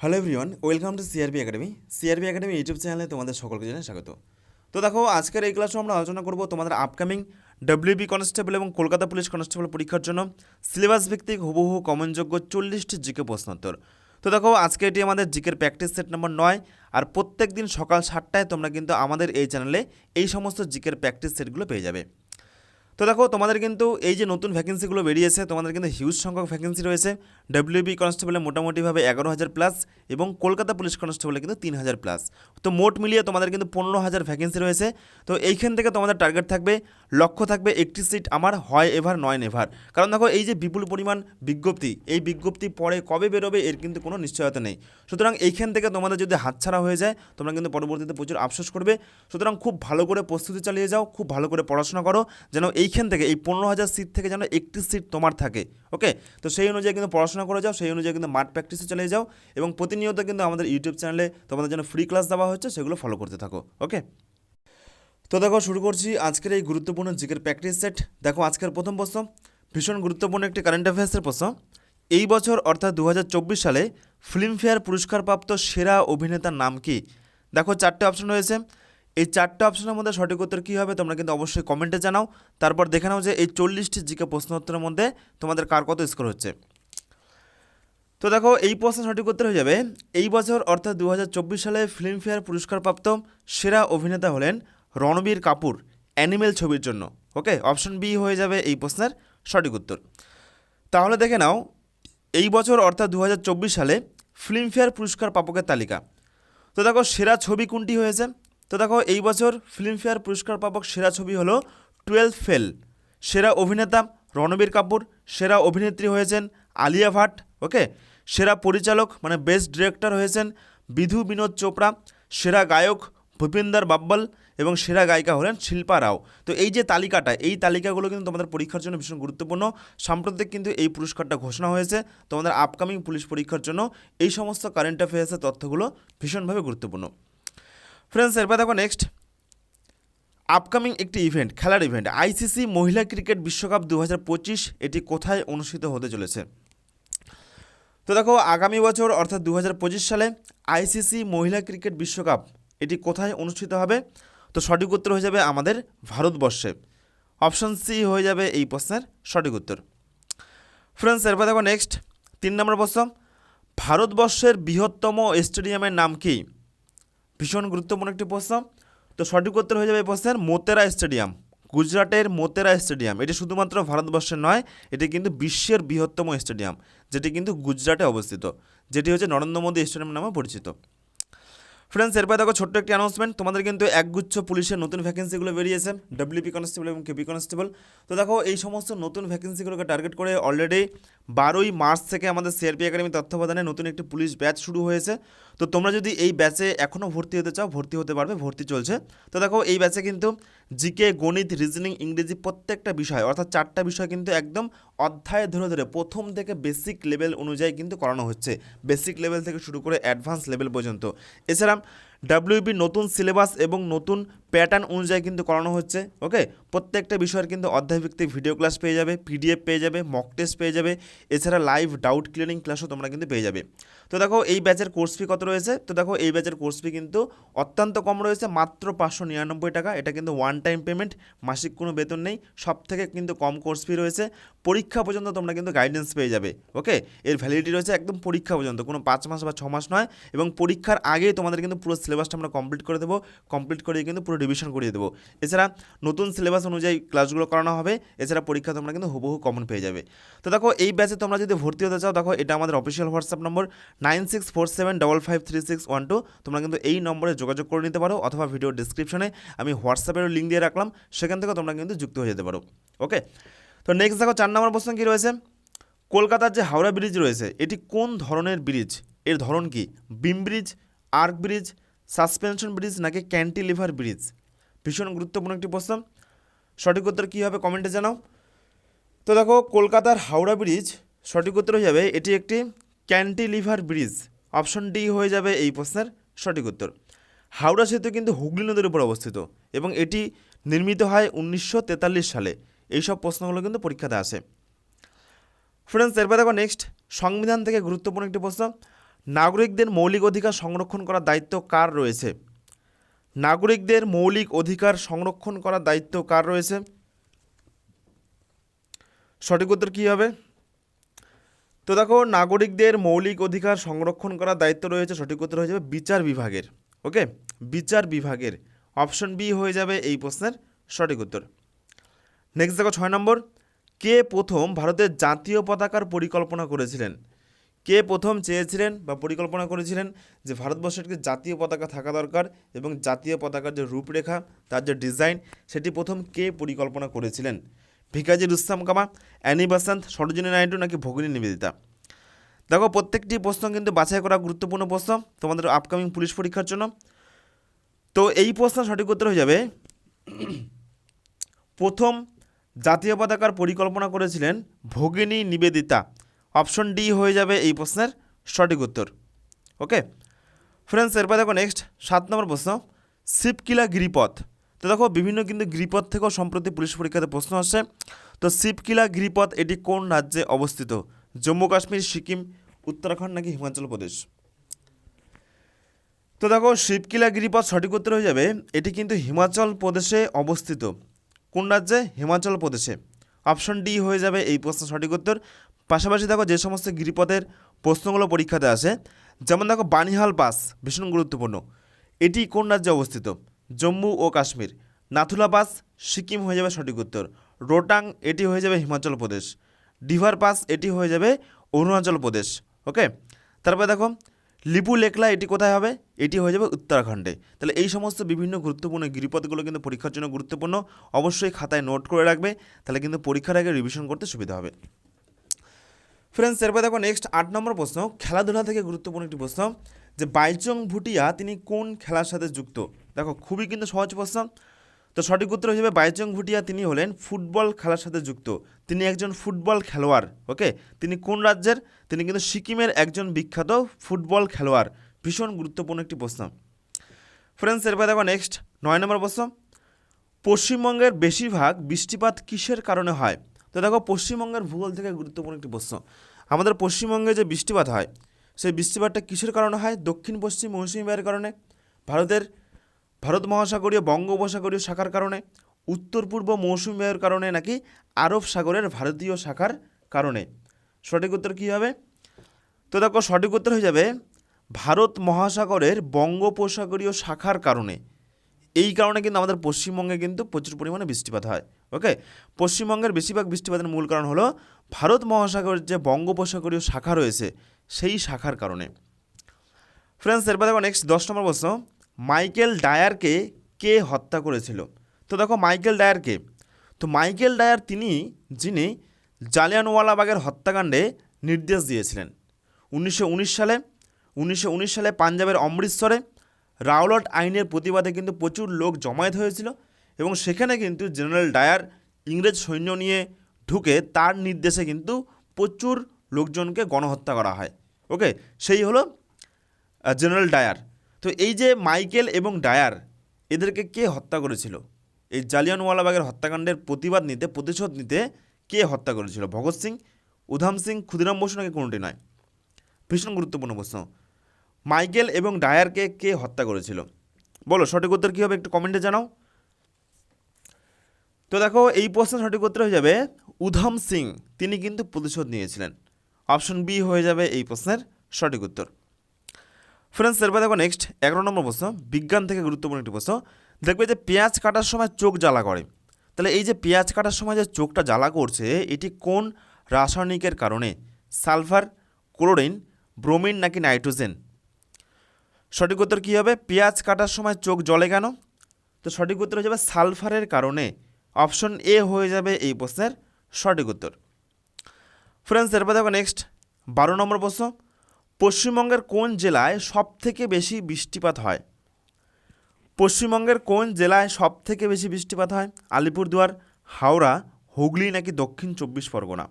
Hello everyone welcome to CRB Academy CRB Academy YouTube চ্যানেলে তোমাদের সকলকে জানাই স্বাগত। তো দেখো, আজকের এই ক্লাসে আমরা আলোচনা করব তোমাদের আপকামিং ডব্লিউবি কনস্টেবল এবং কলকাতা পুলিশ কনস্টেবল পরীক্ষার জন্য সিলেবাস ভিত্তিক হুবহু কমনযোগ্য চল্লিশটি জিকে প্রশ্নোত্তর। তো দেখো, আজকে এটি আমাদের জিকের প্র্যাকটিস সেট নম্বর নয়, আর প্রত্যেক দিন সকাল সাতটায় তোমরা কিন্তু আমাদের এই চ্যানেলে এই সমস্ত জিকের প্র্যাকটিস সেটগুলো পেয়ে যাবে। তো দেখো, তোমাদের কিন্তু এই যে নতুন ভ্যাকেন্সিগুলো বেরিয়েছে, তোমাদের কিন্তু হিউজ সংখ্যক ভ্যাকেন্সি রয়েছে। ডব্লিউবি কনস্টেবলে মোটামুটিভাবে এগারো হাজার প্লাস এবং কলকাতা পুলিশ কনস্টেবলে কিন্তু তিন হাজার প্লাস তো মোট মিলিয়ে তোমাদের কিন্তু পনেরো হাজার ভ্যাকেন্সি রয়েছে। তো এইখান থেকে তোমাদের টার্গেট থাকবে, লক্ষ্য থাকবে একটি সিট আমার হয় এভার, নয় নেভার। কারণ দেখো, এই যে বিপুল পরিমাণ বিজ্ঞপ্তি, এই বিজ্ঞপ্তি পরে কবে বেরোবে এর কিন্তু কোনো নিশ্চয়তা নেই। সুতরাং এইখান থেকে তোমাদের যদি হাতছাড়া হয়ে যায়, তোমরা কিন্তু পরবর্তীতে প্রচুর আফসোস করবে। সুতরাং খুব ভালো করে প্রস্তুতি চালিয়ে যাও, খুব ভালো করে পড়াশোনা করো, যেন এইখান থেকে, এই পনেরো হাজার সিট থেকে যেন একটি সিট তোমার থাকে ওকে তো সেই অনুযায়ী কিন্তু পড়াশোনা করে যাও, সেই অনুযায়ী কিন্তু মাঠ প্র্যাকটিসে চলে যাও এবং প্রতিনিয়ত কিন্তু আমাদের ইউটিউব চ্যানেলে তোমাদের জন্য ফ্রি ক্লাস দেওয়া হচ্ছে, সেগুলো ফলো করতে থাকো ওকে তো দেখো, শুরু করছি আজকের এই গুরুত্বপূর্ণ জিকের প্র্যাকটিস সেট দেখো, আজকের প্রথম প্রশ্ন, ভীষণ গুরুত্বপূর্ণ একটি কারেন্ট অ্যাফেয়ার্সের প্রশ্ন। এই বছর অর্থাৎ দু হাজার চব্বিশ সালে ফিল্মফেয়ার পুরস্কারপ্রাপ্ত সেরা অভিনেতার নাম কি? দেখো, চারটে অপশন রয়েছে। এই চারটে অপশনের মধ্যে সঠিক উত্তর কী হবে তোমরা কিন্তু অবশ্যই কমেন্টে জানাও। তারপর দেখে নাও যে এই চল্লিশটি জিকে প্রশ্ন উত্তরের মধ্যে তোমাদের কার কত স্কোর হচ্ছে। তো দেখো, এই প্রশ্ন সঠিক উত্তর হয়ে যাবে। এই বছর অর্থাৎ দু হাজার চব্বিশ সালে ফিল্মফেয়ার পুরস্কারপ্রাপ্ত সেরা অভিনেতা হলেন রণবীর কাপুর অ্যানিমেল ছবির জন্য। ওকে অপশন বি হয়ে যাবে এই প্রশ্নের সঠিক উত্তর। তাহলে দেখে নাও, এই বছর অর্থাৎ দু হাজার চব্বিশ সালে ফিল্মফেয়ার পুরস্কার প্রাপকের তালিকা। তো দেখো, সেরা ছবি কোনটি হয়েছে? তো দেখো, এই বছর ফিল্মফেয়ার পুরস্কার প্রাপক সেরা ছবি হলো টুয়েলভ ফেল। সেরা অভিনেতা রণবীর কাপুর, সেরা অভিনেত্রী হয়েছেন আলিয়া ভাট ওকে সেরা পরিচালক মানে বেস্ট ডিরেক্টর হয়েছেন বিধু বিনোদ চোপড়া, সেরা গায়ক ভূপিন্দর বাব্বল এবং সেরা গায়িকা হলেন শিল্পা রাও। তো এই যে তালিকাটা, এই তালিকাগুলো কিন্তু তোমাদের পরীক্ষার জন্য ভীষণ গুরুত্বপূর্ণ। সাম্প্রতিক কিন্তু এই পুরস্কারটা ঘোষণা হয়েছে। তোমাদের আপকামিং পুলিশ পরীক্ষার জন্য এই সমস্ত কারেন্ট অ্যাফেয়ার্সের তথ্যগুলো ভীষণভাবে গুরুত্বপূর্ণ। ফ্রেন্ডস এরপর দেখো নেক্সট আপকামিং একটি ইভেন্ট খেলার ইভেন্ট আইসিসি মহিলা ক্রিকেট বিশ্বকাপ দু হাজার পঁচিশ, এটি কোথায় অনুষ্ঠিত হতে চলেছে? তো দেখো, আগামী বছর, অর্থাৎ দু হাজার পঁচিশ সালে আইসিসি মহিলা ক্রিকেট বিশ্বকাপ, এটি কোথায় অনুষ্ঠিত হবে? তো সঠিক উত্তর হয়ে যাবে আমাদের ভারতবর্ষে। অপশন সি হয়ে যাবে এই প্রশ্নের সঠিক উত্তর। ফ্রেন্ডস এরপর দেখো নেক্সট তিন নম্বর প্রশ্ন। ভারতবর্ষের বৃহত্তম স্টেডিয়ামের নাম কি? ভীষণ গুরুত্বপূর্ণ একটি প্রশ্ন। তো সঠিক উত্তর হয়ে যাবে প্রশ্নের মোতেরা স্টেডিয়াম। গুজরাটের মোতেরা স্টেডিয়াম। এটি শুধুমাত্র ভারতবর্ষের নয়, এটি কিন্তু বিশ্বের বৃহত্তম স্টেডিয়াম, যেটি কিন্তু গুজরাটে অবস্থিত, যেটি হচ্ছে নরেন্দ্র মোদী স্টেডিয়াম নামে পরিচিত। ফ্রেন্ডস এরপর দেখো ছোট্ট একটি অ্যানাউন্সমেন্ট তোমাদের কিন্তু একগুচ্ছ পুলিশের নতুন ভ্যাকেন্সিগুলো বেরিয়েছে। ডব্লিউপি কনস্টেবল এবং কেপি কনস্টেবল তো দেখো, এই সমস্ত নতুন ভ্যাকেন্সিগুলোকে টার্গেট করে অলরেডি বারোই মার্চ থেকে আমাদের সিআরপি একাডেমি তত্ত্বাবধানে নতুন একটি পুলিশ ব্যাচ শুরু হয়েছে। তো তোমরা যদি এই ব্যাচে এখনও ভর্তি হতে চাও, ভর্তি হতে পারবে, ভর্তি চলছে। তো দেখো, এই ব্যাচে কিন্তু জিকে, গণিত রিজনিং ইংরেজি প্রত্যেকটা বিষয়, অর্থাৎ চারটা বিষয় কিন্তু একদম অধ্যায় ধরে ধরে প্রথম থেকে বেসিক লেভেল অনুযায়ী কিন্তু করানো হচ্ছে। বেসিক লেভেল থেকে শুরু করে অ্যাডভান্স লেভেল পর্যন্ত। এছাড়া ডাব্লিউবি নতুন সিলেবাস এবং নতুন প্যাটার্ন অনুযায়ী কিন্তু করানো হচ্ছে ওকে প্রত্যেকটা বিষয়ের কিন্তু অধ্যায়ভিত্তিক ভিডিও ক্লাস পেয়ে যাবে পিডিএফ পেয়ে যাবে মক টেস্ট পেয়ে যাবে। এছাড়া লাইভ ডাউট ক্লিয়ারিং ক্লাসও তোমরা কিন্তু পেয়ে যাবে। তো দেখো, এই ব্যাচের কোর্স ফি কত রয়েছে? তো দেখো, এই ব্যাচের কোর্স ফি কিন্তু অত্যন্ত কম রয়েছে, মাত্র পাঁচশো নিরানব্বই টাকা। এটা কিন্তু ওয়ান টাইম পেমেন্ট মাসিক কোনো বেতন নেই সব থেকে কিন্তু কম কোর্স ফি রয়েছে। পরীক্ষা পর্যন্ত তোমরা কিন্তু গাইডেন্স পেয়ে যাবে ওকে এর ভ্যালিডিটি রয়েছে একদম পরীক্ষা পর্যন্ত, কোনো পাঁচ মাস বা ছ মাস নয়, এবং পরীক্ষার আগেই তোমাদের কিন্তু পুরো সিলেবাসটা আমরা কমপ্লিট করে দেবো কমপ্লিট করিয়ে কিন্তু পুরো রিভিশন করিয়ে দেবো। এছাড়া নতুন সিলেবাস অনুযায়ী ক্লাসগুলো করানো হবে, এছাড়া পরীক্ষা তোমরা কিন্তু হুবহু কমন পেয়ে যাবে। তো দেখো, এই ব্যাচে তোমরা যদি ভর্তি হতে চাও, দেখো, এটা আমাদের অফিসিয়াল হোয়াটসঅ্যাপ নম্বর nine six four seven double five three six one two তোমরা কিন্তু এই নম্বরে যোগাযোগ করে নিতে পারো অথবা ভিডিও ডিসক্রিপশনে আমি হোয়াটসঅ্যাপেরও লিঙ্ক দিয়ে রাখলাম, সেখান থেকে তোমরা কিন্তু যুক্ত হয়ে যেতে পারো। ওকে তো নেক্সট দেখো, চার নম্বর প্রশ্ন কী রয়েছে? কলকাতার যে হাওড়া ব্রিজ রয়েছে, এটি কোন ধরনের ব্রিজের ধরন কি? Beam bridge arch bridge suspension bridge নাকি ক্যান্টিলিভার ব্রিজ ভীষণ গুরুত্বপূর্ণ একটি প্রশ্ন। সঠিক উত্তর কী হবে কমেন্টে জানাও। তো দেখো, কলকাতার হাওড়া ব্রিজ সঠিক উত্তর যাবে এটি একটি ক্যান্টিলিভার ব্রিজ, অপশন ডি হয়ে যাবে এই প্রশ্নের সঠিক উত্তর। হাওড়া সেতু কিন্তু হুগলি নদীর উপর অবস্থিত এবং এটি নির্মিত হয় উনিশশো তেতাল্লিশ সালে। এইসব প্রশ্নগুলো কিন্তু পরীক্ষাতে আসে। ফ্রেন্ডস এরপর দেখো নেক্সট সংবিধান থেকে গুরুত্বপূর্ণ একটি প্রশ্ন। নাগরিকদের মৌলিক অধিকার সংরক্ষণ করার দায়িত্ব কার রয়েছে? নাগরিকদের মৌলিক অধিকার সংরক্ষণ করার দায়িত্ব কার রয়েছে? সঠিক উত্তর কী হবে? তো দেখো, নাগরিকদের মৌলিক অধিকার সংরক্ষণ করার দায়িত্ব রয়েছে, সঠিক উত্তর হয়ে যাবে বিচার বিভাগের, ওকে? বিচার বিভাগের অপশন বি হয়ে যাবে এই প্রশ্নের সঠিক উত্তর। নেক্সট দেখো, ছয় নম্বর, কে প্রথম ভারতের জাতীয় পতাকার পরিকল্পনা করেছিলেন? কে প্রথম চেয়েছিলেন বা পরিকল্পনা করেছিলেন যে ভারতবর্ষের জাতীয় পতাকা থাকা দরকার এবং জাতীয় পতাকার যে রূপরেখা, তার যে ডিজাইন সেটি প্রথম কে পরিকল্পনা করেছিলেন? ভিকাজি রুস্তাম কামা অ্যানি বাসান্ত, সরোজিনী নাইডু নাকি ভগিনী নিবেদিতা? দেখো, প্রত্যেকটি প্রশ্ন কিন্তু বাছাই করা গুরুত্বপূর্ণ প্রশ্ন, তোমাদের আপকামিং পুলিশ পরীক্ষার জন্য। তো এই প্রশ্ন সঠিক উত্তর হয়ে যাবে, প্রথম জাতীয় পতাকার পরিকল্পনা করেছিলেন ভগিনী নিবেদিতা। অপশন ডি হয়ে যাবে এই প্রশ্নের সঠিক উত্তর। ওকে ফ্রেন্ডস এরপর দেখো নেক্সট সাত নম্বর প্রশ্ন, শিবকিলা গিরিপথ। তো দেখো, বিভিন্ন কিন্তু গিরিপথ থেকেও সম্প্রতি পুলিশ পরীক্ষাতে প্রশ্ন আসে। তো শিবকিলা গিরিপথ এটি কোন রাজ্যে অবস্থিত? জম্মু, কাশ্মীর, সিকিম, উত্তরাখণ্ড নাকি হিমাচল প্রদেশ? তো দেখো শিবকিলা গিরিপথ সঠিক উত্তর হয়ে যাবে, এটি কিন্তু হিমাচল প্রদেশে অবস্থিত। কোন রাজ্যে? হিমাচল প্রদেশে। অপশন ডি হয়ে যাবে এই প্রশ্ন সঠিক উত্তর। পাশাপাশি দেখো, যে সমস্ত গিরিপথের প্রশ্নগুলো পরীক্ষাতে আসে, যেমন দেখো, বানিহাল পাস, ভীষণ গুরুত্বপূর্ণ। এটি কোন রাজ্যে অবস্থিত? জম্মু ও কাশ্মীর। নাথুলা পাস সিকিম হয়ে যাবে সঠিক উত্তর। রোটাং এটি হয়ে যাবে হিমাচল প্রদেশ। ডিভার পাস এটি হয়ে যাবে অরুণাচল প্রদেশ। ওকে? তারপরে দেখো, লিপু লেকলা এটি কোথায় হবে? এটি হয়ে যাবে উত্তরাখণ্ডে। তাহলে এই সমস্ত বিভিন্ন গুরুত্বপূর্ণ গিরিপথগুলো কিন্তু পরীক্ষার জন্য গুরুত্বপূর্ণ। অবশ্যই খাতায় নোট করে রাখবে, তাহলে কিন্তু পরীক্ষার আগে রিভিশন করতে সুবিধা হবে। ফ্রেন্ডস এরপর দেখো নেক্সট আট নম্বর প্রশ্ন, খেলাধুলা থেকে গুরুত্বপূর্ণ একটি প্রশ্ন, যে বাইচং ভুটিয়া তিনি কোন খেলার সাথে যুক্ত? দেখো, খুবই কিন্তু সহজ প্রশ্ন। তো সঠিক উত্তর হিসেবে বাইচং ভুটিয়া তিনি হলেন ফুটবল খেলার সাথে যুক্ত। তিনি একজন ফুটবল খেলোয়াড়, ওকে? তিনি কোন রাজ্যের? তিনি কিন্তু সিকিমের একজন বিখ্যাত ফুটবল খেলোয়াড়। ভীষণ গুরুত্বপূর্ণ একটি প্রশ্ন। ফ্রেন্ডস এরপর দেখো নেক্সট নয় নম্বর প্রশ্ন। পশ্চিমবঙ্গের বেশিরভাগ বৃষ্টিপাত কিসের কারণে হয়? তো দেখো, পশ্চিমবঙ্গের ভূগোল থেকে গুরুত্বপূর্ণ একটি প্রশ্ন। আমাদের পশ্চিমবঙ্গে যে বৃষ্টিপাত হয়, সেই বৃষ্টিপাতটা কিসের কারণে হয়? দক্ষিণ পশ্চিম মৌসুমী বায়ুর কারণে। ভারতের ভারত মহাসাগরীয় বঙ্গোপসাগরীয় শাখার কারণে, উত্তর পূর্ব মৌসুমী বায়ুর কারণে নাকি আরব সাগরের ভারতীয় শাখার কারণে? সঠিক উত্তর কী হবে? তো দেখো, সঠিক উত্তর হয়ে যাবে, ভারত মহাসাগরের বঙ্গোপসাগরীয় শাখার কারণে। এই কারণে কিন্তু আমাদের পশ্চিমবঙ্গে কিন্তু প্রচুর পরিমাণে বৃষ্টিপাত হয়, ওকে? পশ্চিমবঙ্গের বেশিরভাগ বৃষ্টিপাতের মূল কারণ হলো, ভারত মহাসাগরের যে বঙ্গোপসাগরীয় শাখা রয়েছে, সেই শাখার কারণে। ফ্রেন্ডস এরপর দেখো নেক্সট দশ নম্বর প্রশ্ন। মাইকেল ডায়ারকে কে হত্যা করেছিল? তো দেখো মাইকেল ডায়ারকে। তো মাইকেল ডায়ার তিনি, যিনি জালিয়ানওয়ালাবাগের হত্যাকাণ্ডে নির্দেশ দিয়েছিলেন। উনিশশো উনিশ সালে, উনিশশো উনিশ সালে পাঞ্জাবের অমৃতসরে রাওলট আইনের প্রতিবাদে কিন্তু প্রচুর লোক জমায়েত হয়েছিল এবং সেখানে কিন্তু জেনারেল ডায়ার ইংরেজ সৈন্য নিয়ে ঢুকে তার নির্দেশে কিন্তু প্রচুর লোকজনকে গণহত্যা করা হয়। ওকে, সেই হলো জেনারেল ডায়ার। তো এই যে মাইকেল এবং ডায়ার, এদেরকে কে হত্যা করেছিল? এই জালিয়ানওয়ালাবাগের হত্যাকাণ্ডের প্রতিবাদ নিতে, প্রতিশোধ নিতে কে হত্যা করেছিল? ভগৎ সিং, উধাম সিং, ক্ষুদিরাম বসু নাকি কোনোটি নয়? ভীষণ গুরুত্বপূর্ণ প্রশ্ন। মাইকেল এবং ডায়ারকে কে হত্যা করেছিল? বলো, সঠিক উত্তর কী হবে একটু কমেন্টে জানাও। তো দেখো, এই প্রশ্নের সঠিক উত্তর হয়ে যাবে, উধাম সিং, তিনি কিন্তু প্রতিশোধ নিয়েছিলেন। অপশন বি হয়ে যাবে এই প্রশ্নের সঠিক উত্তর। ফ্রেন্ডস, এরপর দেখো নেক্সট এগারো নম্বর প্রশ্ন, বিজ্ঞান থেকে গুরুত্বপূর্ণ একটি প্রশ্ন। দেখবে যে পেঁয়াজ কাটার সময় চোখ জ্বালা করে। তাহলে এই যে পেঁয়াজ কাটার সময় যে চোখটা জ্বালা করছে, এটি কোন রাসায়নিকের কারণে? সালফার, ক্লোরিন, ব্রোমিন নাকি নাইট্রোজেন? সঠিক উত্তর কী হবে? পেঁয়াজ কাটার সময় চোখ জ্বলে কেন? তো সঠিক উত্তর হয়ে যাবে সালফারের কারণে। অপশন এ হয়ে যাবে এই প্রশ্নের সঠিক উত্তর। ফ্রেন্ডস, এরপর দেখো নেক্সট বারো নম্বর প্রশ্ন পশ্চিমবঙ্গের কোন জেলায় সবথেকে বেশি বৃষ্টিপাত হয়? পশ্চিমবঙ্গের কোন জেলায় সবথেকে বেশি বৃষ্টিপাত হয়? আলিপুরদুয়ার, হাওড়া, হুগলি নাকি দক্ষিণ চব্বিশ পরগনা?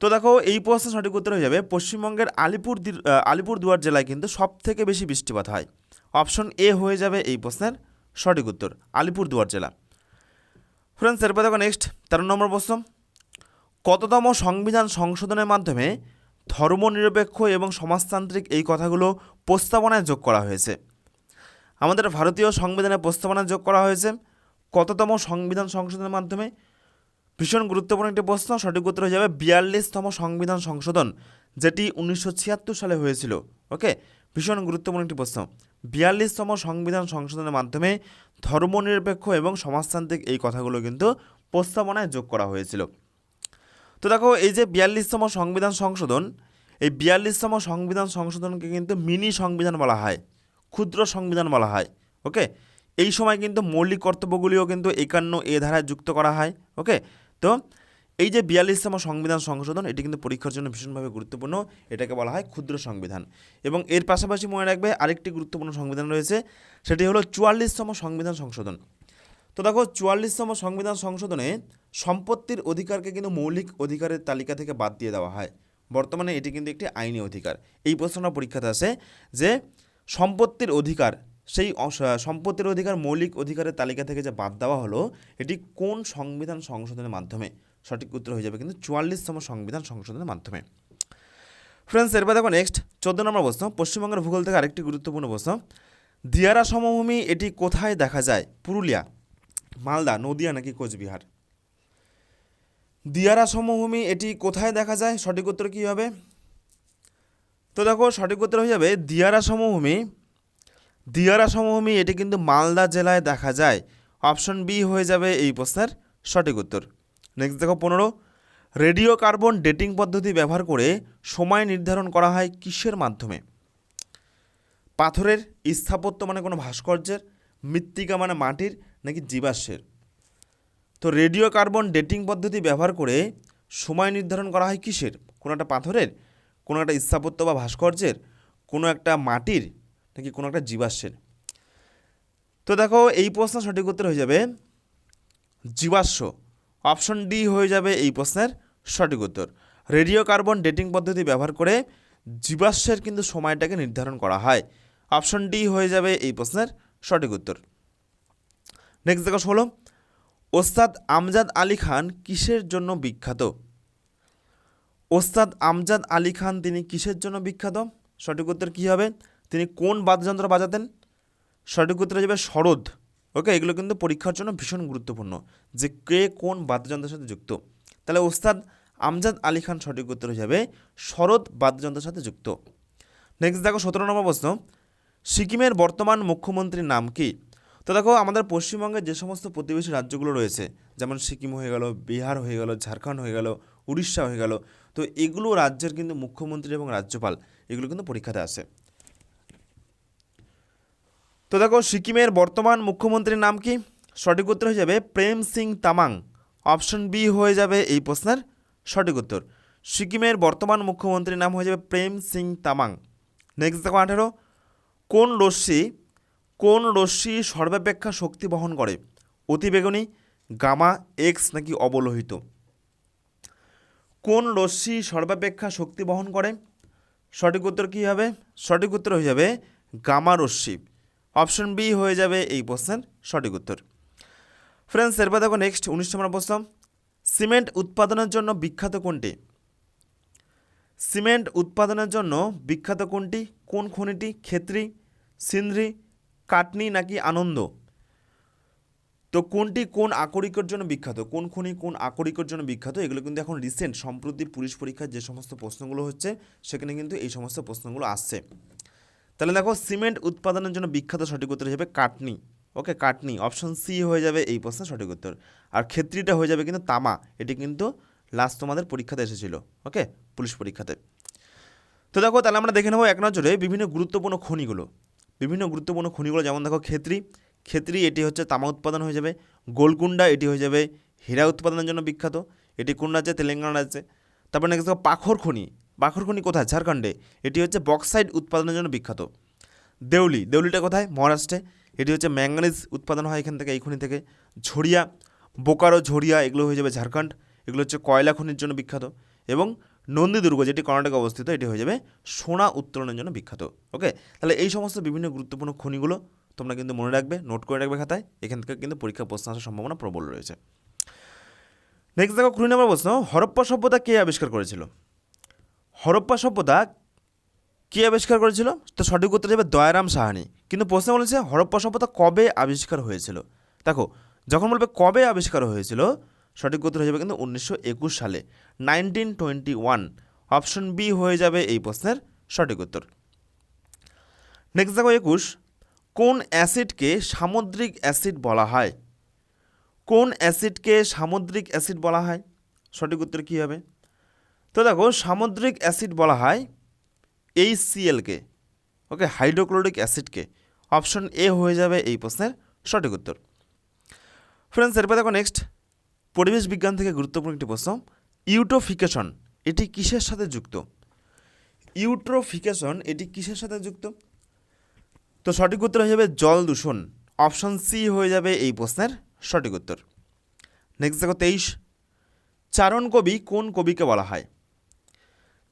তো দেখো, এই প্রশ্নের সঠিক উত্তর হয়ে যাবে, পশ্চিমবঙ্গের আলিপুর আলিপুরদুয়ার জেলায় কিন্তু সবথেকে বেশি বৃষ্টিপাত হয়। অপশন এ হয়ে যাবে এই প্রশ্নের সঠিক উত্তর, আলিপুরদুয়ার জেলা। ফ্রেন্ডস এরপর দেখো নেক্সট তেরো নম্বর প্রশ্ন। কততম সংবিধান সংশোধনের মাধ্যমে ধর্মনিরপেক্ষ এবং সমাজতান্ত্রিক এই কথাগুলো প্রস্তাবনায় যোগ করা হয়েছে। আমাদের ভারতীয় সংবিধানে প্রস্তাবনায় যোগ করা হয়েছে। কততম সংবিধান সংশোধনের মাধ্যমে? ভীষণ গুরুত্বপূর্ণ একটি প্রশ্ন, সঠিক উত্তর হয়ে যাবে বিয়াল্লিশতম সংবিধান সংশোধন, যেটি উনিশশো ছিয়াত্তর সালে হয়েছিল। ওকে ভীষণ গুরুত্বপূর্ণ একটি প্রশ্ন। বিয়াল্লিশতম সংবিধান সংশোধনের মাধ্যমে ধর্মনিরপেক্ষ এবং সমাজতান্ত্রিক এই কথাগুলো কিন্তু প্রস্তাবনায় যোগ করা হয়েছিল। তো দেখো, এই যে বিয়াল্লিশতম সংবিধান সংশোধন, এই বিয়াল্লিশতম সংবিধান সংশোধনকে কিন্তু মিনি সংবিধান বলা হয়, ক্ষুদ্র সংবিধান বলা হয়, ওকে? এই সময় কিন্তু মৌলিক কর্তব্যগুলিও কিন্তু একান্ন এ ধারায় যুক্ত করা হয়, ওকে? তো এই যে বিয়াল্লিশতম সংবিধান সংশোধন, এটি কিন্তু পরীক্ষার জন্য ভীষণভাবে গুরুত্বপূর্ণ, এটাকে বলা হয় ক্ষুদ্র সংবিধান। এবং এর পাশাপাশি মনে রাখবে, আরেকটি গুরুত্বপূর্ণ সংবিধান রয়েছে, সেটি হলো চুয়াল্লিশতম সংবিধান সংশোধন। তো দেখো, চুয়াল্লিশতম সংবিধান সংশোধনে সম্পত্তির অধিকারকে কিন্তু মৌলিক অধিকারের তালিকা থেকে বাদ দিয়ে দেওয়া হয়। বর্তমানে এটি কিন্তু একটি আইনি অধিকার। এই প্রশ্নটা পরীক্ষাতে আসে যে সম্পত্তির অধিকার, সেই সম্পত্তির অধিকার, মৌলিক অধিকারের তালিকা থেকে যে বাদ দেওয়া হলো, এটি কোন সংবিধান সংশোধনের মাধ্যমে? সঠিক উত্তর হয়ে যাবে কিন্তু চুয়াল্লিশতম সংবিধান সংশোধনের মাধ্যমে। ফ্রেন্ডস এরপর দেখো নেক্সট চোদ্দ নম্বর প্রশ্ন, পশ্চিমবঙ্গের ভূগোল থেকে আরেকটি গুরুত্বপূর্ণ প্রশ্ন। দিয়ারা সমভূমি এটি কোথায় দেখা যায়? পুরুলিয়া, মালদা, নদিয়া নাকি কোচবিহার? দিয়ারা সমভূমি এটি কোথায় দেখা যায়? সঠিক উত্তর কী হবে? তো দেখো, সঠিক উত্তর হয়ে যাবে দিয়ারা সমভূমি দিয়ারা সমভূমি এটি কিন্তু মালদা জেলায় দেখা যায়। অপশন বি হয়ে যাবে এই প্রশ্নের সঠিক উত্তর। নেক্সট দেখো পনেরো। রেডিও কার্বন ডেটিং পদ্ধতি ব্যবহার করে সময় নির্ধারণ করা হয় কিসের মাধ্যমে? পাথরের স্থাপত্য মানে কোনো ভাস্কর্যের, মৃত্তিকা মানে মাটির, নাকি জীবাশ্মের? তো রেডিও কার্বন ডেটিং পদ্ধতি ব্যবহার করে সময় নির্ধারণ করা হয় কিসের? কোনো একটা পাথরের, কোনো একটা স্থাপত্য বা ভাস্কর্যের, কোনো একটা মাটির নাকি কোনো একটা জীবাশ্মের? তো দেখো, এই প্রশ্ন সঠিক উত্তর হয়ে যাবে জীবাশ্ম। অপশন ডি হয়ে যাবে এই প্রশ্নের সঠিক উত্তর। রেডিও কার্বন ডেটিং পদ্ধতি ব্যবহার করে জীবাশ্মের কিন্তু সময়টাকে নির্ধারণ করা হয়। অপশন ডি হয়ে যাবে এই প্রশ্নের সঠিক উত্তর। নেক্সট দেখো, ষোলো। ওস্তাদ আমজাদ আলী খান কিসের জন্য বিখ্যাত? ওস্তাদ আমজাদ আলী খান তিনি কিসের জন্য বিখ্যাত? সঠিক উত্তর কী হবে? তিনি কোন বাদ্যযন্ত্র বাজাতেন? সঠিক উত্তর যাবে শরদ ওকে এগুলো কিন্তু পরীক্ষার জন্য ভীষণ গুরুত্বপূর্ণ যে কে কোন বাদ্যযন্ত্রের সাথে যুক্ত। তাহলে ওস্তাদ আমজাদ আলী খান সঠিক উত্তর হিসাবে শরৎ বাদ্যযন্ত্রের সাথে যুক্ত। নেক্সট দেখো, সতেরো নম্বর প্রশ্ন। সিকিমের বর্তমান মুখ্যমন্ত্রীর নাম কি? তো দেখো, আমাদের পশ্চিমবঙ্গের যে সমস্ত প্রতিবেশী রাজ্যগুলো রয়েছে, যেমন সিকিম হয়ে গেল, বিহার হয়ে গেল, ঝাড়খণ্ড হয়ে গেল, উড়িষ্যা হয়ে গেল, তো এগুলো রাজ্যের কিন্তু মুখ্যমন্ত্রী এবং রাজ্যপাল, এগুলো কিন্তু পরীক্ষাতে আসে তো দেখো, সিকিমের বর্তমান মুখ্যমন্ত্রীর নাম কি? সঠিক উত্তর হয়ে যাবে প্রেম সিং তামাং। অপশন বি হয়ে যাবে এই প্রশ্নের সঠিক উত্তর। সিকিমের বর্তমান মুখ্যমন্ত্রীর নাম হয়ে যাবে প্রেম সিং তামাং। নেক্সট দেখো আঠেরো। কোন রশ্মি কোন রশ্মি সর্বাপেক্ষা শক্তি বহন করে? অতিবেগুনি, গামা, এক্স নাকি অবলোহিত? কোন রশ্মি সর্বাপেক্ষা শক্তি বহন করে? সঠিক উত্তর কী হবে? সঠিক উত্তর হয়ে যাবে গামা রশ্মি। অপশন বি হয়ে যাবে এই প্রশ্নের সঠিক উত্তর। ফ্রেন্ডস, এরপর দেখো নেক্সট উনিশ নম্বর প্রশ্ন। সিমেন্ট উৎপাদনের জন্য বিখ্যাত কোনটি? সিমেন্ট উৎপাদনের জন্য বিখ্যাত কোনটি? কোন খনিটি? ক্ষেত্রী সিন্ধ্রি কাটনি নাকি আনন্দ? তো কোনটি কোন আকরিকের জন্য বিখ্যাত? কোন খনি কোন আকরিকের জন্য বিখ্যাত? এগুলো কিন্তু এখন রিসেন্ট সম্প্রতি পুলিশ পরীক্ষার যে সমস্ত প্রশ্নগুলো হচ্ছে, সেখানে কিন্তু এই সমস্ত প্রশ্নগুলো আসছে। তাহলে দেখো, সিমেন্ট উৎপাদনের জন্য বিখ্যাত সঠিক উত্তর হিসেবে কাটনি। ওকে, কাটনি। অপশন সি হয়ে যাবে এই প্রশ্নের সঠিক উত্তর। আর ক্ষেত্রীটা হয়ে যাবে কিন্তু তামা। এটি কিন্তু লাস্ট তোমাদের পরীক্ষাতে এসেছিল। ওকে, পুলিশ পরীক্ষাতে। তো দেখো, তাহলে আমরা দেখে নেব এক নজরে বিভিন্ন গুরুত্বপূর্ণ খনিগুলো। বিভিন্ন গুরুত্বপূর্ণ খনিগুলো, যেমন দেখো ক্ষেত্রী। ক্ষেত্রী, এটি হচ্ছে তামা উৎপাদন হয়ে যাবে। গোলকুন্ডা এটি হয়ে যাবে হীরা উৎপাদনের জন্য বিখ্যাত। এটি কোন রাজ্যে? তেলেঙ্গানা রাজ্যে। তারপর নেক্সট দেখো পাখর খনি। পাখর খনি কোথায়? ঝাড়খণ্ডে। এটি হচ্ছে বক্সাইড উৎপাদনের জন্য বিখ্যাত। দেউলি, দেউলিটা কোথায়? মহারাষ্ট্রে। এটি হচ্ছে ম্যাঙ্গানিজ উৎপাদন হয় এখান থেকে, এই খনি থেকে। ঝরিয়া বোকারো ঝরিয়া এগুলো হয়ে যাবে ঝাড়খণ্ড। এগুলো হচ্ছে কয়লা খনির জন্য বিখ্যাত। এবং নন্দীদুর্গ, যেটি কর্ণাটকে অবস্থিত, এটি হয়ে যাবে সোনা উত্তোলনের জন্য বিখ্যাত। ওকে তাহলে এই সমস্ত বিভিন্ন গুরুত্বপূর্ণ খনিগুলো তোমরা কিন্তু মনে রাখবে, নোট করে রাখবে খাতায়। এখান থেকে কিন্তু পরীক্ষা প্রশ্ন আসার সম্ভাবনা প্রবল রয়েছে। নেক্সট দেখো কুড়ি নম্বর প্রশ্ন, হরপ্পা সভ্যতা কে আবিষ্কার করেছিল? হরপ্পা সভ্যতা কে আবিষ্কার করেছিল? তো সঠিক উত্তর যাবে দয়ারাম সাহানি। কিন্তু প্রশ্ন বলেছে, হরপ্পা সভ্যতা কবে আবিষ্কার হয়েছিল? দেখো, যখন বলবে কবে আবিষ্কার হয়েছিল সঠিক উত্তর হয়ে যাবে কিন্তু উনিশশো একুশ সালে। Nineteen twenty one option B হয়ে যাবে এই প্রশ্নের সঠিক উত্তর। নেক্সট দেখো একুশ। কোন অ্যাসিডকে সামুদ্রিক অ্যাসিড বলা হয়? কোন অ্যাসিডকে সামুদ্রিক অ্যাসিড বলা হয়? সঠিক উত্তর কী হবে? তো দেখো, সামুদ্রিক অ্যাসিড বলা হয় এই সিএলকে ওকে হাইড্রোক্লোরিক অ্যাসিডকে অপশন এ হয়ে যাবে এই প্রশ্নের সঠিক উত্তর। ফ্রেন্ডস এরপর দেখো নেক্সট পরিবেশ বিজ্ঞান থেকে গুরুত্বপূর্ণ একটি প্রশ্ন ইউটোফিকেশন এটি কিসের সাথে যুক্ত? ইউট্রোফিকেশন, এটি কিসের সাথে যুক্ত? তো সঠিক উত্তর হয়ে যাবে জল দূষণ। অপশন সি হয়ে যাবে এই প্রশ্নের সঠিক উত্তর। নেক্সট দেখো তেইশ। চারণ কবি কোন কবিকে বলা হয়?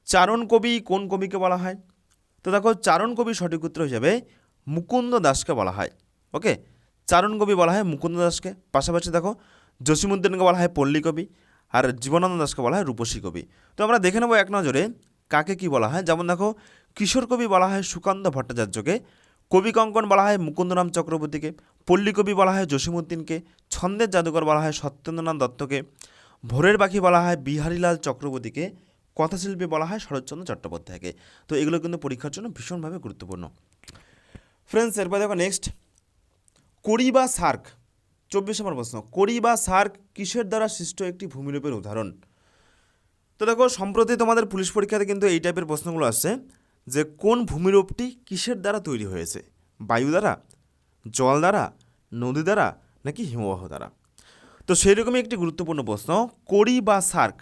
চারণ কবি কোন কবিকে বলা হয়? তো দেখো চারণ কবি সঠিক উত্তর যাবে মুকুন্দ দাসকে বলা হয়। ওকে চারণ কবি বলা হয় মুকুন্দ দাসকে। পাশাপাশি দেখো জসিমুদ্দিনকে বলা হয় পল্লী কবি আর জীবনানন্দ দাসকে বলা হয় রূপসী কবি। তো আমরা দেখে নেব এক নজরে কাকে কি বলা হয়। যেমন দেখো, কিশোর কবি বলা হয় সুকান্ত ভট্টাচার্যকে, কবি কঙ্কন বলা হয় মুকুন্দরাম চক্রবর্তীকে, পল্লী কবি বলা হয় জসিমুদ্দিনকে ছন্দের জাদুকর বলা হয় সত্যেন্দ্রনাথ দত্তকে, ভোরের পাখি বলা হয় বিহারীলাল চক্রবর্তীকে, কথাশিল্পী বলা হয় শরৎচন্দ্র চট্টোপাধ্যায়কে। তো এগুলো কিন্তু পরীক্ষার জন্য ভীষণভাবে গুরুত্বপূর্ণ। ফ্রেন্ডস এরপর দেখো নেক্সট কড়ি বা সার্ক? চব্বিশ নম্বর প্রশ্ন, কড়ি বা সার্ক কিসের দ্বারা সৃষ্ট একটি ভূমিরূপের উদাহরণ? তো দেখো, সম্প্রতি তোমাদের পুলিশ পরীক্ষাতে কিন্তু এই টাইপের প্রশ্নগুলো আসছে, যে কোন ভূমিরূপটি কিসের দ্বারা তৈরি হয়েছে? বায়ু দ্বারা, জল দ্বারা, নদী দ্বারা, নাকি হিমবাহ দ্বারা? তো সেই রকমই একটি গুরুত্বপূর্ণ প্রশ্ন, কড়ি বা সার্ক?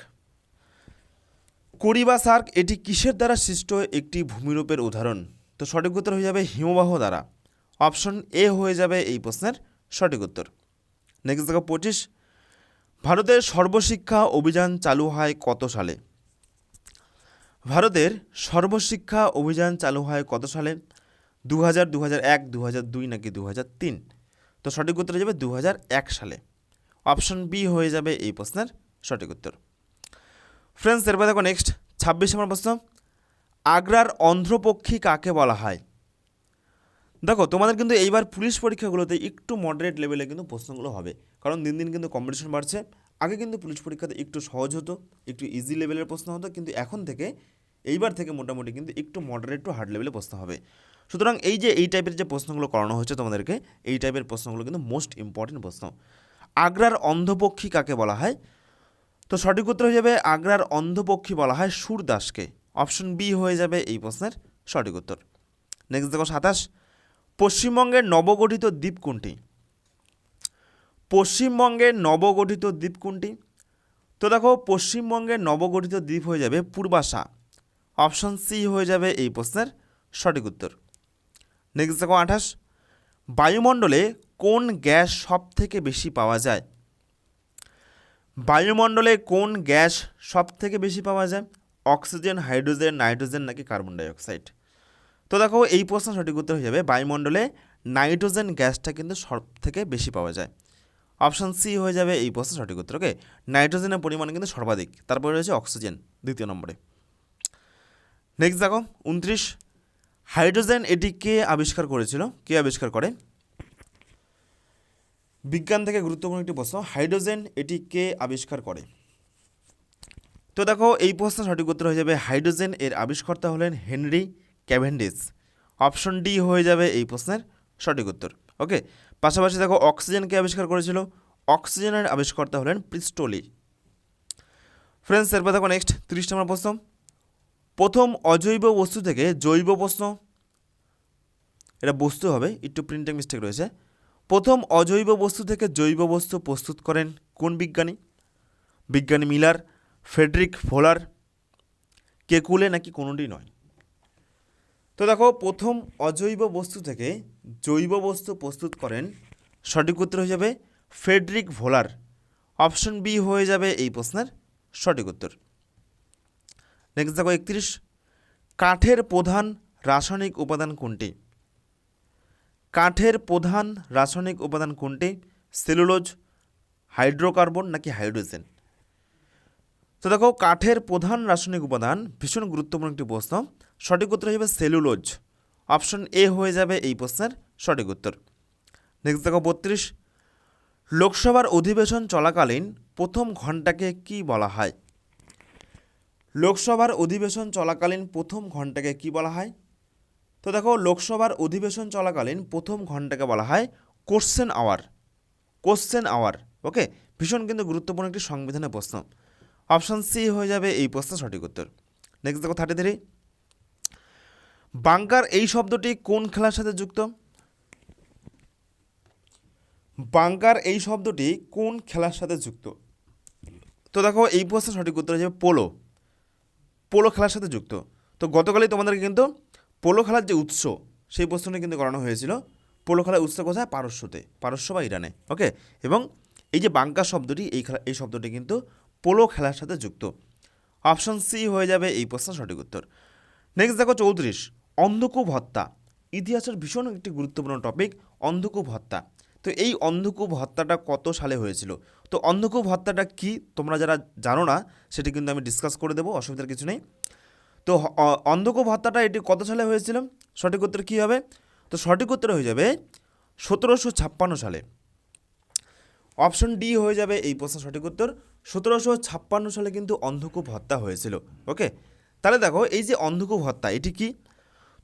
কড়ি বা সার্ক এটি কিসের দ্বারা সৃষ্ট একটি ভূমিরূপের উদাহরণ? তো সঠিক উত্তর হয়ে যাবে হিমবাহ দ্বারা। অপশন এ হয়ে যাবে এই প্রশ্নের সঠিক উত্তর। নেক্সট দেখো পঁচিশ। ভারতের সর্বশিক্ষা অভিযান চালু হয় কত সালে? ভারতের সর্বশিক্ষা অভিযান চালু হয় কত সালে? দু হাজার দু হাজার এক দু হাজার দুই নাকি দু হাজার তিন? তো সঠিক উত্তর যাবে দু হাজার এক সালে। অপশন বি হয়ে যাবে এই প্রশ্নের সঠিক উত্তর। ফ্রেন্ডস এরপর দেখো নেক্সট ছাব্বিশ নম্বর প্রশ্ন। আগ্রার অন্ধ্রপক্ষী কাকে বলা হয়? দেখো, তোমাদের কিন্তু এইবার পুলিশ পরীক্ষাগুলোতে একটু মডারেট লেভেলে কিন্তু প্রশ্নগুলো হবে। কারণ দিন দিন কিন্তু কম্পিটিশন বাড়ছে। আগে কিন্তু পুলিশ পরীক্ষাতে একটু সহজ হতো, একটু ইজি লেভেলের প্রশ্ন হতো, কিন্তু এখন থেকে, এইবার থেকে মোটামুটি কিন্তু একটু মডারেট টু হার্ড লেভেলে প্রশ্ন হবে। সুতরাং এই যে, এই টাইপের যে প্রশ্নগুলো করানো হচ্ছে তোমাদেরকে, এই টাইপের প্রশ্নগুলো কিন্তু মোস্ট ইম্পর্টেন্ট প্রশ্ন। আগ্রার অন্ধপক্ষী কাকে বলা হয়? তো সঠিক উত্তর হয়ে যাবে, আগ্রার অন্ধপক্ষী বলা হয় সুরদাসকে। অপশন বি হয়ে যাবে এই প্রশ্নের সঠিক উত্তর। নেক্সট দেখো, সাতাশ। পশ্চিমবঙ্গের নবগঠিত দ্বীপ কোনটি? পশ্চিমবঙ্গের নবগঠিত দ্বীপ কোনটি? তো দেখো, পশ্চিমবঙ্গের নবগঠিত দ্বীপ হয়ে যাবে পূর্বাশা। অপশন সি হয়ে যাবে এই প্রশ্নের সঠিক উত্তর। নেক্সট দেখো, আঠাশ। বায়ুমণ্ডলে কোন গ্যাস সব থেকে বেশি পাওয়া যায়? বায়ুমণ্ডলে কোন গ্যাস সব থেকে বেশি পাওয়া যায়? অক্সিজেন, হাইড্রোজেন, নাইট্রোজেন নাকি কার্বন ডাইঅক্সাইড? তো দেখো, এই প্রশ্ন সঠিক উত্তর হয়ে যাবে। বায়ুমণ্ডলে নাইট্রোজেন গ্যাসটা কিন্তু সব থেকে বেশি পাওয়া যায়। অপশান সি হয়ে যাবে এই প্রশ্ন সঠিক উত্তর, ওকে? নাইট্রোজেনের পরিমাণ কিন্তু সর্বাধিক, তারপরে রয়েছে অক্সিজেন, দ্বিতীয় নম্বরে। নেক্সট দেখো, উনত্রিশ, হাইড্রোজেন এটি কে আবিষ্কার করেছিল? কে আবিষ্কার করে? বিজ্ঞান থেকে গুরুত্বপূর্ণ একটি প্রশ্ন, হাইড্রোজেন এটি কে আবিষ্কার করে? তো দেখো, এই প্রশ্ন সঠিক উত্তর হয়ে যাবে, হাইড্রোজেন এর আবিষ্কর্তা হলেন হেনরি ক্যাভেন্ডিস। অপশন ডি হয়ে যাবে এই প্রশ্নের সঠিক উত্তর। ওকে? পাশাপাশি দেখো, অক্সিজেনকে আবিষ্কার করেছিল, অক্সিজেনের আবিষ্কর্তা হলেন প্রিস্টোলি ফ্রেন্ডস এরপর দেখো নেক্সট তিরিশ নম্বর প্রশ্ন। প্রথম অজৈব বস্তু থেকে জৈব প্রশ্ন। এটা বস্তু হবে, একটু প্রিন্টিং মিস্টেক রয়েছে। প্রথম অজৈব বস্তু থেকে জৈব বস্তু প্রস্তুত করেন কোন বিজ্ঞানী? বিজ্ঞানী মিলার ফেডরিক ভোলার কেকুলে নাকি কোনোটি নয়? তো দেখো, প্রথম অজৈব বস্তু থেকে জৈব বস্তু প্রস্তুত করেন। সঠিক উত্তর হয়ে যাবে ফেডরিক ভোলার। অপশন বি হয়ে যাবে এই প্রশ্নের সঠিক উত্তর। নেক্সট দেখো একত্রিশ। কাঠের প্রধান রাসায়নিক উপাদান কোনটি? কাঠের প্রধান রাসায়নিক উপাদান কোনটি? সেলুলোজ, হাইড্রোকার্বন নাকি হাইড্রোজেন? তো দেখো, কাঠের প্রধান রাসায়নিক উপাদান ভীষণ গুরুত্বপূর্ণ একটি প্রশ্ন। সঠিক উত্তর হিসেবে সেলুলোজ। অপশন এ হয়ে যাবে এই প্রশ্নের সঠিক উত্তর। নেক্সট দেখো বত্রিশ। লোকসভার অধিবেশন চলাকালীন প্রথম ঘন্টাকে কি বলা হয়? লোকসভার অধিবেশন চলাকালীন প্রথম ঘন্টাকে কি বলা হয়? তো দেখো লোকসভার অধিবেশন চলাকালীন প্রথম ঘন্টাকে বলা হয় question hour. Question hour, okay? ভীষণ কিন্তু গুরুত্বপূর্ণ একটি সংবিধানের প্রশ্ন। অপশান সি হয়ে যাবে এই প্রশ্নের সঠিক উত্তর। নেক্সট দেখো থার্টি থ্রি। বাংকার এই শব্দটি কোন খেলার সাথে যুক্ত? বাংকার এই শব্দটি কোন খেলার সাথে যুক্ত? তো দেখো, এই প্রশ্নের সঠিক উত্তর যাবে পোলো। পোলো খেলার সাথে যুক্ত। তো গতকালই তোমাদেরকে কিন্তু পোলো খেলার যে উৎস, সেই প্রশ্নটি কিন্তু করানো হয়েছিল। পোলো খেলার উৎস কোথায়? পারস্যতে। পারস্য বা ইরানে। ওকে? এবং এই যে বাঙ্কা শব্দটি, এই খেলা, এই শব্দটি কিন্তু পোলো খেলার সাথে যুক্ত। অপশন সি হয়ে যাবে এই প্রশ্নের সঠিক উত্তর। নেক্সট দেখো চৌত্রিশ। অন্ধকূপ হত্যা। ইতিহাসের ভীষণ একটি গুরুত্বপূর্ণ টপিক অন্ধকূপ হত্যা। তো এই অন্ধকূপ হত্যাটা কত সালে হয়েছিল? তো অন্ধকূপ হত্যাটা কি তোমরা যারা জানো না, সেটি কিন্তু আমি ডিসকাস করে দেবো, অসুবিধার কিছু নেই। তো অন্ধকূপ হত্যাটা এটি কত সালে হয়েছিল? সঠিক উত্তর কী হবে? তো সঠিক উত্তর হয়ে যাবে সতেরোশো ছাপ্পান্ন সালে। অপশন ডি হয়ে যাবে এই প্রশ্নের সঠিক উত্তর। সতেরোশো ছাপ্পান্ন সালে কিন্তু অন্ধকূপ হত্যা হয়েছিল ওকে তাহলে দেখো, এই যে অন্ধকূপ হত্যা, এটি কি?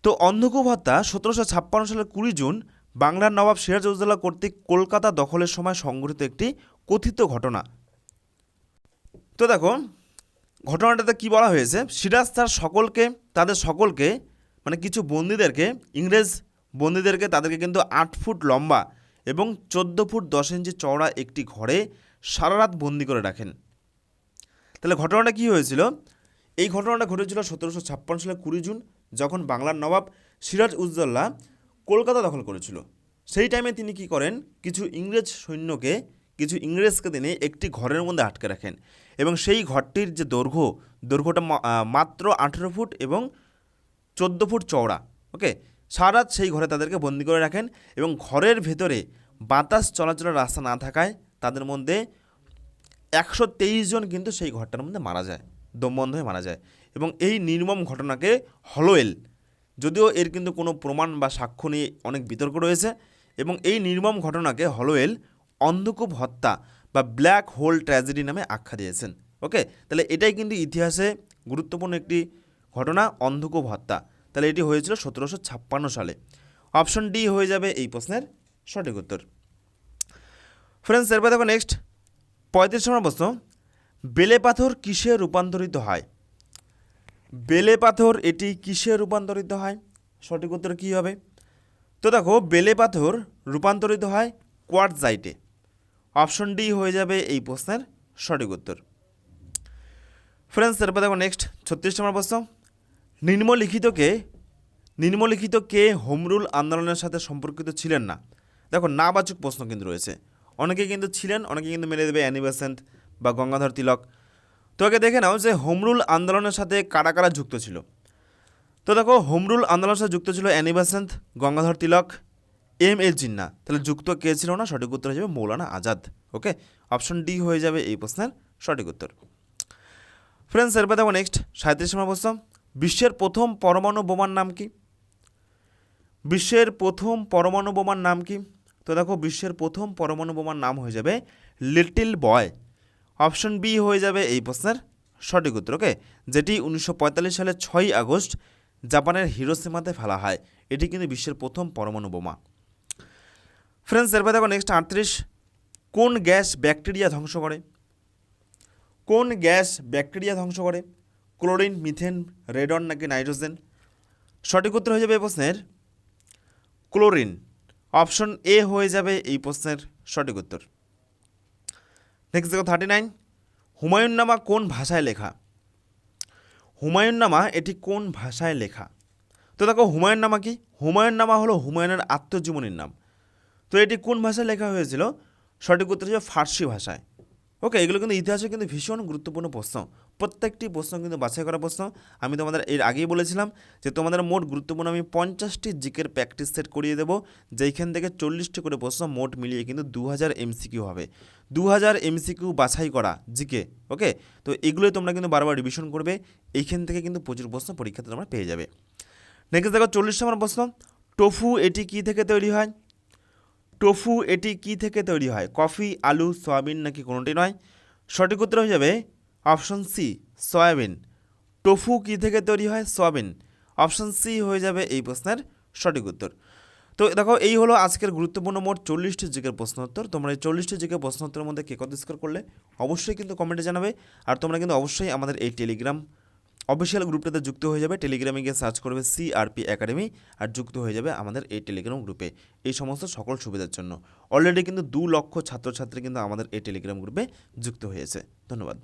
তো অন্ধকূপ হত্যা সতেরোশো ছাপ্পান্ন সালের কুড়ি জুন বাংলার নবাব সিরাজউদ্দৌলা কর্তৃক কলকাতা দখলের সময় সংঘটিত একটি কথিত ঘটনা। তো দেখো, ঘটনাটাতে কি বলা হয়েছে? সিরাজ তার সকলকে, তাদের সকলকে মানে কিছু বন্দীদেরকে, ইংরেজ বন্দীদেরকে তাদেরকে কিন্তু আট ফুট লম্বা এবং চোদ্দ ফুট দশ ইঞ্চি চওড়া একটি ঘরে সারা রাত বন্দি করে রাখেন। তাহলে ঘটনাটা কি হয়েছিল? এই ঘটনাটা ঘটেছিল সতেরোশো ছাপ্পান্ন সালের কুড়ি জুন যখন বাংলার নবাব সিরাজ উজ্জ্বল্লা কলকাতা দখল করেছিল। সেই টাইমে তিনি কি করেন? কিছু ইংরেজ সৈন্যকে, কিছু ইংরেজকে তিনি একটি ঘরের মধ্যে আটকে রাখেন এবং সেই ঘরটির যে দৈর্ঘ্য, দৈর্ঘ্যটা মাত্র আঠেরো ফুট এবং চোদ্দ ফুট চওড়া ওকে সারা সেই ঘরে তাদেরকে বন্দি করে রাখেন এবং ঘরের ভেতরে বাতাস চলাচলের রাস্তা না থাকায় তাদের মধ্যে একশো তেইশ জন কিন্তু সেই ঘরটার মধ্যে মারা যায় দমবন্ধ হয়ে মারা যায়। এবং এই নির্মম ঘটনাকে হলোয়েল। যদিও এর কিন্তু কোনো প্রমাণ বা সাক্ষ্য নিয়ে অনেক বিতর্ক রয়েছে এবং এই নির্মম ঘটনাকে হলোয়েল অন্ধকূপ হত্যা বা ব্ল্যাক হোল ট্র্যাজেডি নামে আখ্যা দিয়েছেন। ওকে? তাহলে এটাই কিন্তু ইতিহাসে গুরুত্বপূর্ণ একটি ঘটনা, অন্ধকূপ হত্যা। তাহলে এটি হয়েছিল সতেরোশো ছাপ্পান্ন সালে। অপশন ডি হয়ে যাবে এই প্রশ্নের সঠিক উত্তর। ফ্রেন্ডস, এরপর দেখো নেক্সট। পঁয়ত্রিশ নম্বর প্রশ্ন, বেলে পাথর কিসে রূপান্তরিত হয়? বেলে পাথর, এটি কিসে রূপান্তরিত হয়? সঠিক উত্তর কী হবে? তো দেখো, বেলে পাথর রূপান্তরিত হয় কোয়ার্টজাইটে অপশন ডি হয়ে যাবে এই প্রশ্নের সঠিক উত্তর। ফ্রেন্ডস এরপর দেখো নেক্সট ছত্রিশ নম্বর প্রশ্ন। নিম্নলিখিতকে, নিম্নলিখিত কে হোমরুল আন্দোলনের সাথে সম্পর্কিত ছিলেন না? দেখো, নাবাচক প্রশ্ন কিন্তু রয়েছে। অনেকে কিন্তু ছিলেন, অনেকে কিন্তু মেনে দেবে অ্যানি বেসেন্ট বা গঙ্গাধর তিলক। তো আগে দেখে নাও যে হোমরুল আন্দোলনের সাথে কারা কারা যুক্ত ছিল। তো দেখো, হোমরুল আন্দোলনের সাথে যুক্ত ছিল Annie Besant Gangadhar Tilak, M A Jinnah. তাহলে যুক্ত কে ছিল না? সঠিক উত্তর হয়ে যাবে Maulana Azad, okay? Option D হয়ে যাবে এই প্রশ্নের সঠিক উত্তর। ফ্রেন্ডস, এরপর দেখো নেক্সট, সাঁত্রিশ নম্বর প্রশ্ন। বিশ্বের প্রথম পরমাণু বোমার নাম কি? বিশ্বের প্রথম পরমাণু বোমার নাম কি? তো দেখো, বিশ্বের প্রথম পরমাণু বোমার নাম হয়ে যাবে লিটল বয়। অপশন বি হয়ে যাবে এই প্রশ্নের সঠিক উত্তর, ওকে? যেটি উনিশশো সালের ছয়ই আগস্ট জাপানের হিরোসীমাতে ফেলা হয়। এটি কিন্তু বিশ্বের প্রথম পরমাণু বোমা। ফ্রেন্ডস, এরপর দেখো নেক্সট আটত্রিশ। কোন গ্যাস ব্যাকটেরিয়া ধ্বংস করে? কোন গ্যাস ব্যাকটেরিয়া ধ্বংস করে? ক্লোরিন, মিথেন, রেডন নাকি নাইট্রোজেন? সঠিক উত্তর হয়ে যাবে এই প্রশ্নের ক্লোরিন। অপশন এ হয়ে যাবে এই প্রশ্নের সঠিক উত্তর। নেক্সট দেখো থার্টি নাইন হুমায়ুন নামা কোন ভাষায় লেখা? হুমায়ুন নামা এটি কোন ভাষায় লেখা? তো দেখো হুমায়ুন নামা কি? হুমায়ুন নামা হলো হুমায়ুনের আত্মজীবনীর নাম। তো এটি কোন ভাষায় লেখা হয়েছিল? সঠিক উত্তর হচ্ছে ফার্সি ভাষায়। ওকে এগুলো কিন্তু ইতিহাসে কিন্তু ভীষণ গুরুত্বপূর্ণ প্রশ্ন। প্রত্যেকটি প্রশ্ন কিন্তু বাছাই করা প্রশ্ন। আমি তোমাদের এর আগেই বলেছিলাম যে তোমাদের মোট গুরুত্বপূর্ণ আমি পঞ্চাশটি জিকের প্র্যাকটিস সেট করিয়ে দেবো, যেইখান থেকে চল্লিশটি করে প্রশ্ন মোট মিলিয়ে কিন্তু দু হাজার এমসিকিউ হবে। দু হাজার এমসিকিউ বাছাই করা জিকে, ওকে? তো এগুলোই তোমরা কিন্তু বারবার রিভিশন করবে, এইখান থেকে কিন্তু প্রচুর প্রশ্ন পরীক্ষাতে তোমরা পেয়ে যাবে। নেক্সট দেখো চল্লিশ নম্বর প্রশ্ন, টোফু এটি কী থেকে তৈরি হয়? টোফু এটি কী থেকে তৈরি হয়? কফি, আলু, সয়াবিন নাকি কোনোটি নয়? সঠিক উত্তর হয়ে যাবে অপশন সি, সয়াবিন। টোফু কী থেকে তৈরি হয়? সয়াবিন। অপশন সি হয়ে যাবে এই প্রশ্নের সঠিক উত্তর। তো দেখো, এই হলো আজকের গুরুত্বপূর্ণ মোট চল্লিশটি জিকের প্রশ্ন উত্তর তোমরা এই চল্লিশটি জিকের প্রশ্ন উত্তরের মধ্যে কে কত স্কোর করলে অবশ্যই কিন্তু কমেন্টে জানাবে। আর তোমরা কিন্তু অবশ্যই আমাদের এই টেলিগ্রাম অফিসিয়াল গ্রুপটাতে যুক্ত হয়ে যাবে। টেলিগ্রামে গিয়ে সার্চ করবে সিআরপি একাডেমি আর যুক্ত হয়ে যাবে আমাদের এই টেলিগ্রাম গ্রুপে এই সমস্ত সকল সুবিধার জন্য। অলরেডি কিন্তু দু লক্ষ ছাত্রছাত্রী কিন্তু আমাদের এই টেলিগ্রাম গ্রুপে যুক্ত হয়েছে। ধন্যবাদ।